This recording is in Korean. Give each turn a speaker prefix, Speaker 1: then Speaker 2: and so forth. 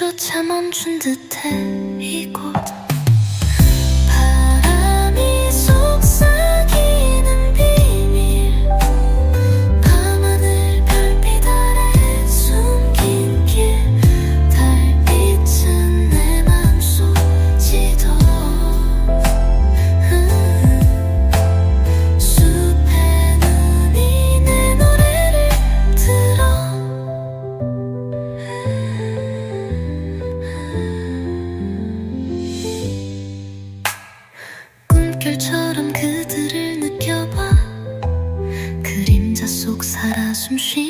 Speaker 1: 조차 멈춘 듯해 이곳. some shit.